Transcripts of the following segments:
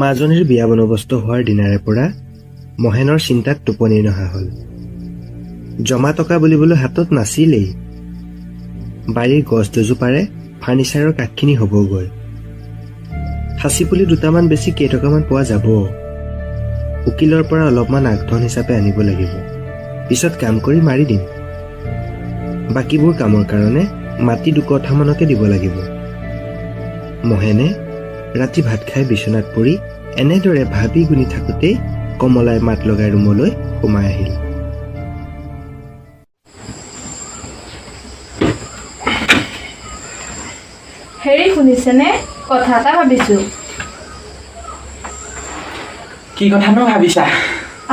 মাজনীৰ বিয়া বন্দবস্ত হোৱাৰ দিনাৰে পৰা মহেনৰ চিন্তাত টোপনি নহা হ'ল। জমা টকা বুলিবলৈ হাতত নাছিলেই। বাৰীৰ গছ দুজোপাৰে ফাৰ্নিচাৰৰ কাঠখিনি হ'বগৈ। সাঁচি পুলি দুটামান বেছি কেইটকামান পোৱা যাব। উকিলৰ পৰা অলপমান আগধন হিচাপে আনিব লাগিব। পিছত কাম কৰি মাৰি দিম। বাকীবোৰ কামৰ কাৰণে মাটি দুকঠামানকে দিব লাগিব। মহেনে ৰাতি ভাত খাই বিচনাত পৰি এনেদৰে ভাবি গুণি থাকোঁতেই কমলাই মাত লগাই ৰুমলৈ সোমাই আহিল। হেৰি শুনিছেনে? কথা এটা ভাবিছোঁ। কি কথানো ভাবিছা?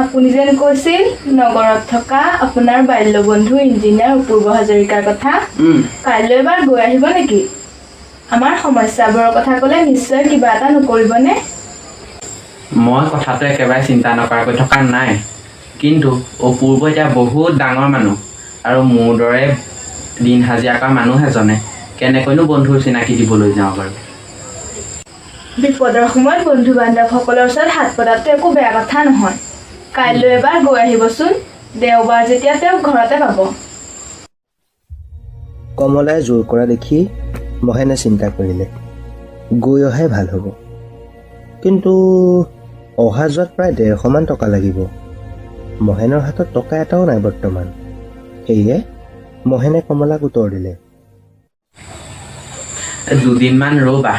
আপুনি যেন কৈছিল নগৰত থকা আপোনাৰ বাল্য বন্ধু ইঞ্জিনিয়াৰ অপূৰ্ব হাজৰিকাৰ কথা। কাইলৈ এবাৰ গৈ আহিব নেকি? আমাৰ সমস্যাবোৰৰ কথা ক'লে নিশ্চয় কিবা এটা নকৰিবনে? মই কথাটো একেবাৰে চিন্তা নকৰাকৈ থকা নাই। কিন্তু অপূৰ্ব এতিয়া বহুত ডাঙৰ মানুহ আৰু মোৰ দৰে দিন হাজিৰা কৰা মানুহ এজনে কেনেকৈনো বন্ধুৰ চিনাকি দিবলৈ যাওঁ বাৰু? বিপদৰ সময়ত বন্ধু বান্ধৱসকলৰ ওচৰত হাত পতাটো একো বেয়া কথা নহয়। কাইলৈ এবাৰ গৈ আহিবচোন। দেওবাৰ যেতিয়া তেওঁক ঘৰতে পাব। কমলাই জোৰ কৰা দেখি মহেনে চিন্তা কৰিলে। গৈ অহাই ভাল হ'ব। কিন্তু অহা যোৱাত প্ৰায় ডেৰশমান টকা লাগিব। মহেনৰ হাতত টকা এটাও নাই বৰ্তমান। সেয়ে মহেনে কমলাক উত্তৰ দিলে। দুদিনমান ৰ'বা।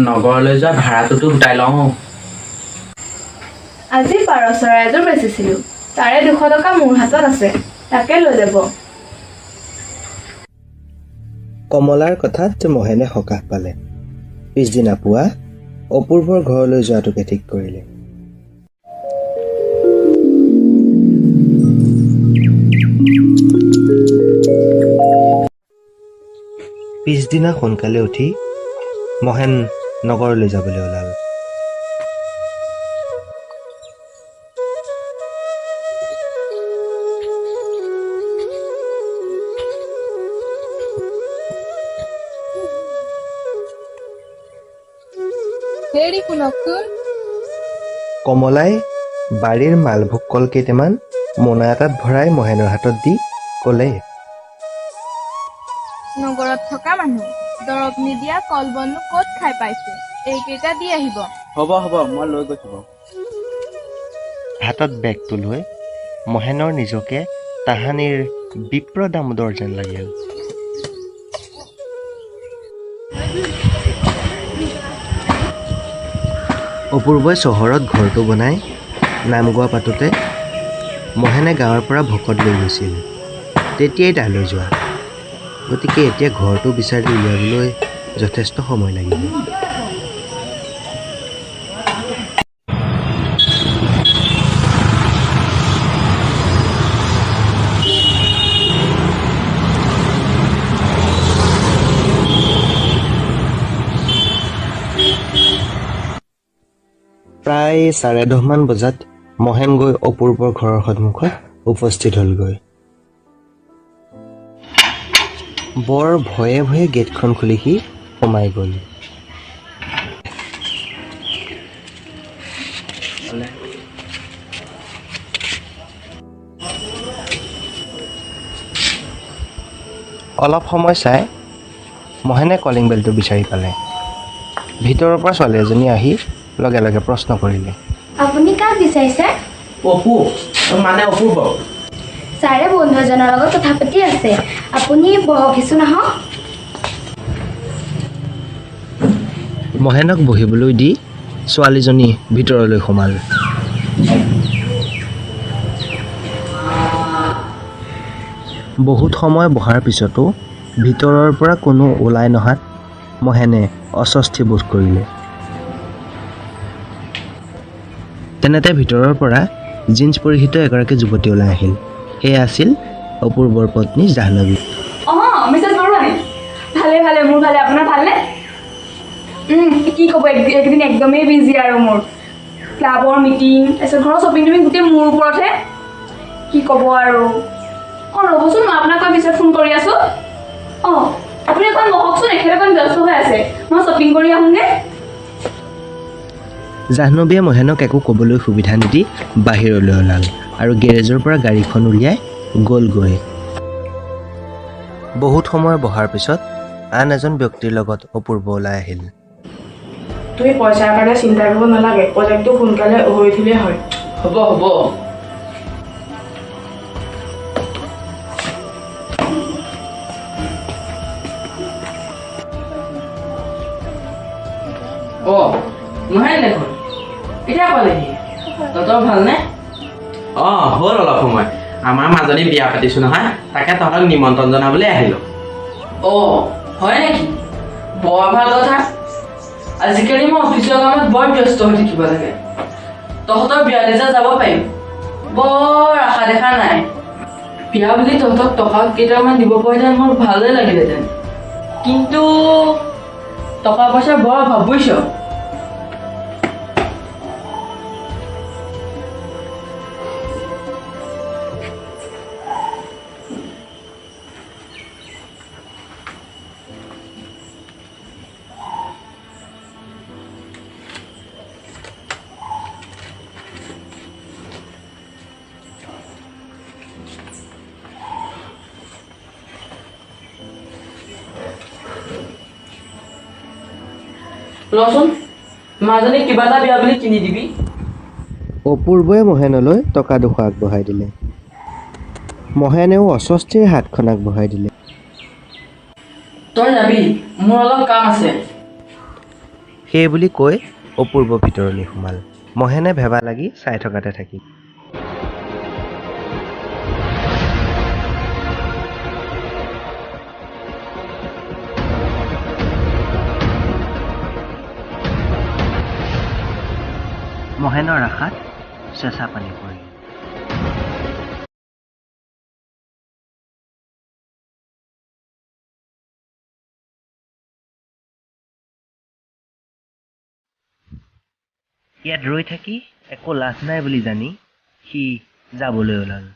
নগৰলৈ যোৱা ভাড়াটোতো গোটাই লওঁ। আজি পাৰ চৰাই এযোৰ বেচিছিলোঁ। তাৰে দুশ টকা মোৰ হাতত আছে। তাকে লৈ যাব। কমলাৰ কথাত মহেনে সকাহ পালে। পিছদিনা পুৱা অপূৰ্বৰ ঘৰলৈ যোৱাটোকে ঠিক কৰিলে। পিছদিনা সোনকালে উঠি মহেন নগৰলৈ যাবলৈ ওলাল। হেৰি শুনকচোন। কমলাই বাৰীৰ মালভোগ কল কেইটামান মোনা এটাত ভৰাই মহেনৰ হাতত দি ক'লে নগৰত থকা মানুহ দৰৱ নিদিয়া কল বনো ক'ত খাই পাইছে? এইকেইটা দি আহিব। হ'ব হ'ব মই লৈ গৈছোঁ বাৰু হাতত বেগটো লৈ মহেনৰ নিজকে তাহানিৰ বিপ্ৰ দামোদৰ যেন লাগিল। অপূৰ্বই চহৰত ঘৰটো বনাই নাম গোৱা পাতোতে মহেনে গাঁৱৰ পৰা ভকত লৈ গৈছিল। তেতিয়াই তালৈ যোৱা। গতিকে এতিয়া ঘৰটো বিচাৰি উলিয়াবলৈ যথেষ্ট সময় লাগিব। প্ৰায় চাৰে দহমান বজাত মহেন গৈ অপূৰ্বৰ ঘৰৰ সন্মুখত উপস্থিত হ'লগৈ। বৰ ভয়ে ভয়ে গেটখন খুলি সি সোমাই গ'ল। অলপ সময় চাই মহেনে কলিং বেলটো বিচাৰি পালে। ভিতৰৰ পৰা ছোৱালী এজনী আহি লগে লগে প্ৰশ্ন কৰিলে। আপুনি কাক বিচাৰিছে? অপু মানে অপূৰ্ব ছাৰে বন্ধু এজনৰ লগত কথা পাতি আছে। আপুনি বহক কিছু নাহক মহেনক বহিবলৈ দি ছোৱালীজনী ভিতৰলৈ সোমাল। বহুত সময় বহাৰ পিছতো ভিতৰৰ পৰা কোনো ওলাই নহাত মহেনে অস্বস্তি বোধ কৰিলে। তেনেতে ভিতৰৰ পৰা জীন্স পৰিহিত এগৰাকী যুৱতী ওলাই আহিল। সেয়া আছিল অপূৰ্বৰ পত্নী জাহ্নৱী। কি ক'ব এইকেইদিন একদমেই বিজি আৰু মোৰ। ক্লাবৰ মিটিং তাৰপিছত ঘৰৰ শ্বপিং টপিং গোটেই মোৰ ওপৰতহে। কি ক'ব আৰু? অঁ ৰ'বচোন মই আপোনাক মই পিছত ফোন কৰি আছোঁ। অঁ আপুনি অকণ বহকচোন এখেত অকণ ব্যস্ত হৈ আছে। মই শ্বপিং কৰি আহোঁগৈ। জাহ্নৱীয়ে মহেনক একো ক'বলৈ সুবিধা নিদি বাহিৰলৈ ওলাল আৰু গেৰেজৰ পৰা গাড়ীখন উলিয়াই গ'লগৈ বহুত সময় বহাৰ পিছত আন এজন ব্যক্তিৰ লগত অপূৰ্ব ওলাই আহিল। তুমি পইচাৰ কাৰণে চিন্তা কৰিব নালাগে প্ৰজেক্টটো সোনকালে হৈ উঠিলেই হয়। হ'ব হ'ব। অ' নহয় দেখোন তহঁতৰ ভালনে? অঁ হ'ল অলপ সময়। আমাৰ মাজনী বিয়া পাতিছোঁ নহয় তাকে তহঁতক নিমন্ত্ৰণ জনাবলৈ আহিলোঁ। অঁ হয় নেকি? বৰ ভাল কথা। আজিকালি মই অফিচৰ কামত বৰ ব্যস্ত হৈ থাকিব লাগে। তহঁতৰ বিয়ালৈ যে যাব পাৰিম। বৰ আশা দেখা নাই। বিয়া বুলি তহঁতক টকা কেইটামান দিব পাৰিলেহেঁতেন মোৰ ভালেই লাগিলেহেঁতেন কিন্তু টকা পইচা বৰ অভাৱ বুজিছ? ৰচোন মাজনীক কিবা এটা বিয়া বুলি কিনি দিবি। অপূৰ্বই মহেনলৈ টকা দুশ আগবঢ়াই দিলে। মহেনেও অস্বস্তিৰ হাতখন আগবঢ়াই দিলে। তই যাবি মোৰ অলপ কাম আছে। সেই বুলি কৈ অপূৰ্ব ভিতৰলৈ সোমাল। মহেনে ভেবা লাগি চাই থকাতে থাকিল মহেনৰ আশাত চেঁচা পানী পৰিল ইয়াত ৰৈ থাকি একো লাভ নাই বুলি জানি সি যাবলৈ ওলাল।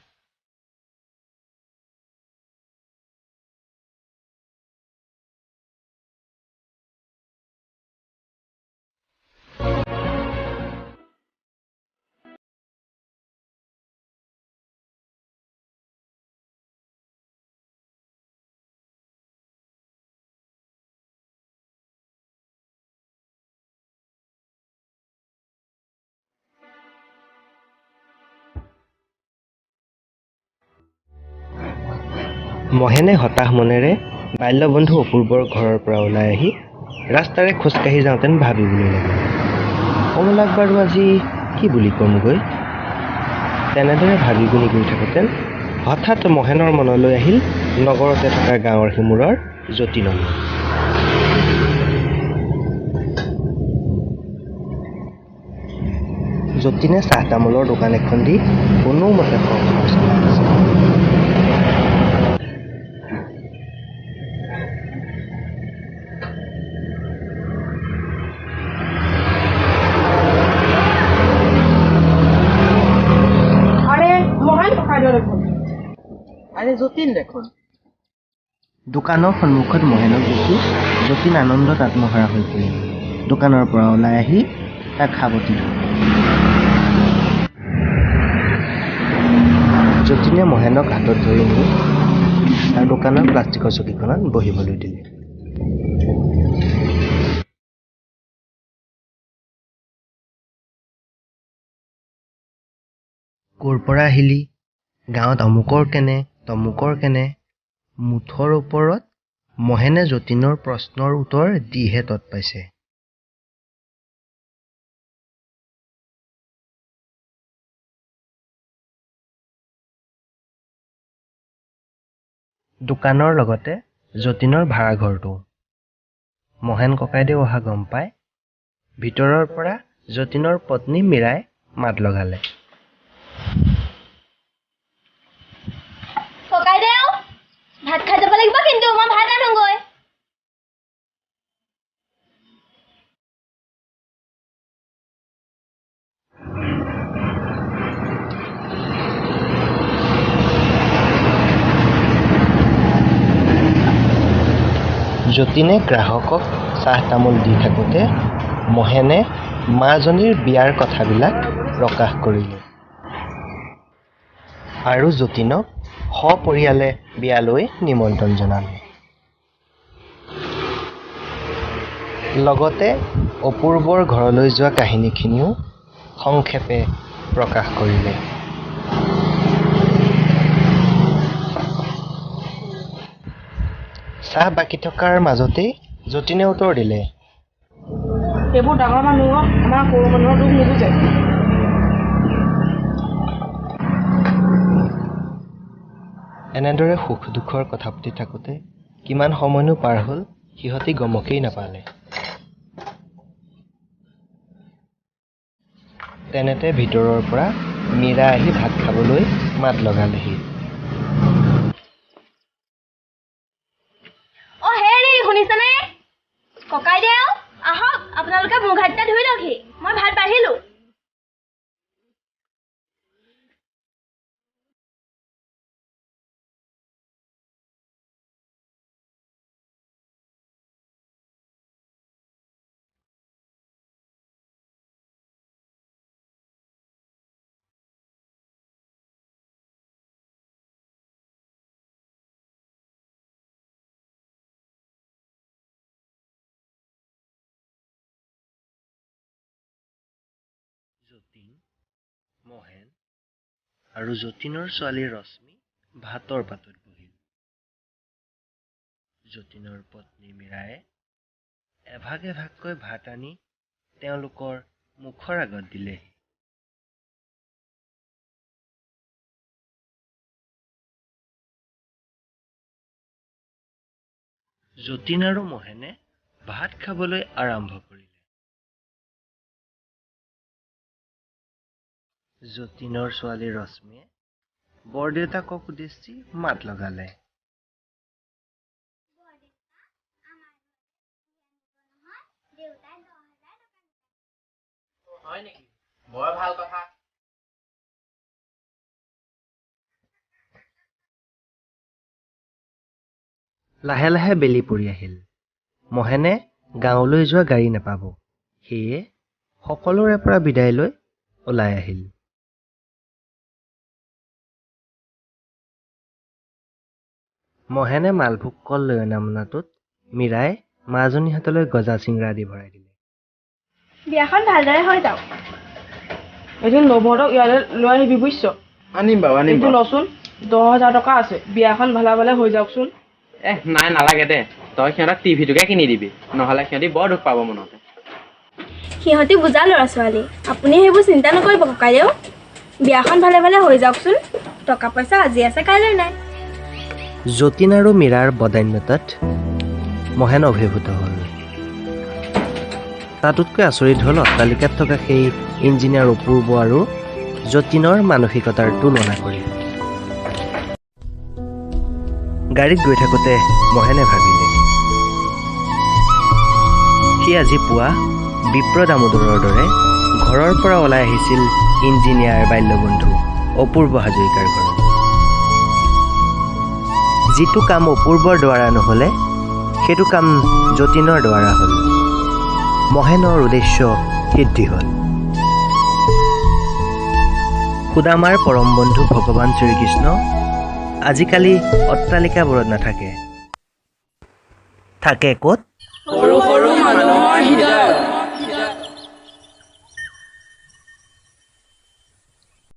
মহেনে হতাশ মনেৰে বাল্যবন্ধু অপূৰ্বৰ ঘৰৰ পৰা ওলাই আহি ৰাস্তাৰে খোজকাঢ়ি যাওঁতেন ভাবিবলৈ লাগিল। কমলাক বাৰু আজি কি বুলি ক'মগৈ? তেনেদৰে ভাবি গুণি গৈ থাকোঁতে হঠাৎ মহেনৰ মনলৈ আহিল নগৰতে থকা গাঁৱৰ সিমূৰৰ যতীনলৈ যতীনে চাহ তামোলৰ দোকান এখন দি কোনোমতে সংসাৰ চলাই যতীন দেখোন। দোকানৰ সন্মুখত মহেনক দেখি যতীন আনন্দত আত্মহাৰা হৈ পৰিল দোকানৰ পৰা ওলাই আহি তাক সাৱটি ধৰিলে। যতীনে মহেনক হাতত ধৰি নি তাৰ দোকানৰ প্লাষ্টিকৰ চকীখনত বহিবলৈ দিলে। ক'ৰ পৰা আহিলি? গাঁৱত অমুকৰ কেনে? তমুকৰ কেনে? মুঠৰ ওপৰত মহেনে যতীনৰ প্ৰশ্নৰ উত্তৰ দিহে তৎ পাইছে। দোকানৰ লগতে যতীনৰ ভাড়াঘৰটো। মহেন ককাইদেউ অহা গম পাই ভিতৰৰ পৰা যতীনৰ পত্নী মীৰাই মাত লগালে ককাইদেউ ভাত খাই যাব লাগিব কিন্তু মই ভাত আনোগৈ যতীনে গ্ৰাহকক চাহ তামোল দি থাকোঁতে মহেনে মাজনীৰ বিয়াৰ কথাবিলাক প্ৰকাশ কৰিলে। আৰু যতীনক সপৰিয়ালে বিয়ালৈ নিমন্ত্ৰণ জনালে। লগতে অপূৰ্বৰ ঘৰলৈ যোৱা কাহিনীখিনিও সংক্ষেপে প্ৰকাশ কৰিলে। চাহ বাকী থকাৰ মাজতেই যতীনে উত্তৰ দিলে। সেইবোৰ ডাঙৰ মানুহক আমাৰ সৰু মানুহৰ দুখ নুবুজে। এনেদৰে সুখ দুখৰ কথা পাতি থাকোঁতে কিমান সময়নো পাৰ হ'ল সিহঁতি গমকেই নাপালে। তেনেতে ভিতৰৰ পৰা মীৰা আহি ভাত খাবলৈ মাত লগালেহি। ককাইদেউ আহক আপোনালোকে মুখ হাতকেইটা ধুই লওকহি মই ভাত বাঢ়িলো। যতীন মহেন আৰু যতীনৰ ছোৱালী ৰশ্মি ভাতৰ পাতত বহিল। যতীনৰ পত্নী মীৰায়ে এভাগ এভাগকৈ ভাত আনি তেওঁলোকৰ মুখৰ আগত দিলেহি যতীন আৰু মহেনে ভাত খাবলৈ আৰম্ভ যতীনৰ ছোৱালী ৰশ্মিয়ে বৰদেউতাকক উদ্দেশ্যি মাত লগালে হয় নেকি বৰ ভাল কথা লাহে লাহে বেলি পৰি আহিল। মহেনে গাঁৱলৈ যোৱা গাড়ী নাপাব। সেয়ে সকলোৰে পৰা বিদায় লৈ ওলাই আহিল। মহেনে মালভোগ কল লৈ অনা মোনাটোত মীৰাই মাজনীৰ হাতলৈ গজা চিঙৰা দি ভৰাই দিলে। বিয়াখন ভালদৰে হৈ যাওক। এদিন নৱহঁতক ইয়ালৈ লৈ আহিবি বুজিছ? আনিম বাৰু আনিম এইটো বাৰু। লচোন দহ হাজাৰ টকা আছে। বিয়াখন ভালে ভালে হৈ যাওকচোন। এ নাই নালাগে দে। তই সিহঁতক টিভিটোকে কিনি দিবি। নহ'লে সিহঁতি বৰ দুখ পাব মনতে। সিহঁতি বুজা ল'ৰা ছোৱালী আপুনি সেইবোৰ চিন্তা নকৰিব ককাইদেউ। বিয়াখন ভালে ভালে হৈ যাওকচোন। টকা পইচা আজি আছে কাইলৈ নাই। যতীন আৰু মীৰাৰ বদান্যতাত মহেন অভিভূত হ'ল। তাতোতকৈ আচৰিত হ'ল অট্টালিকাত থকা সেই ইঞ্জিনিয়াৰ অপূৰ্ব আৰু যতীনৰ মানসিকতাৰ তুলনা কৰি। গাড়ীত গৈ থাকোঁতে মহেনে ভাবিলে সি আজি পুৱা বিপ্ৰ দামোদৰৰ দৰে ঘৰৰ পৰা ওলাই আহিছিল ইঞ্জিনিয়াৰ বাল্যবন্ধু অপূৰ্ব হাজৰিকাৰ ঘৰত। যিটো কাম অপূৰ্বৰ দ্বাৰা নহ'লে সেইটো কাম যতীনৰ দ্বাৰা হ'ল। মহেনৰ উদ্দেশ্য সিদ্ধি হ'ল। সুদামাৰ পৰম বন্ধু ভগৱান শ্ৰীকৃষ্ণ আজিকালি অট্টালিকাবোৰত নাথাকে। থাকে ক'ত?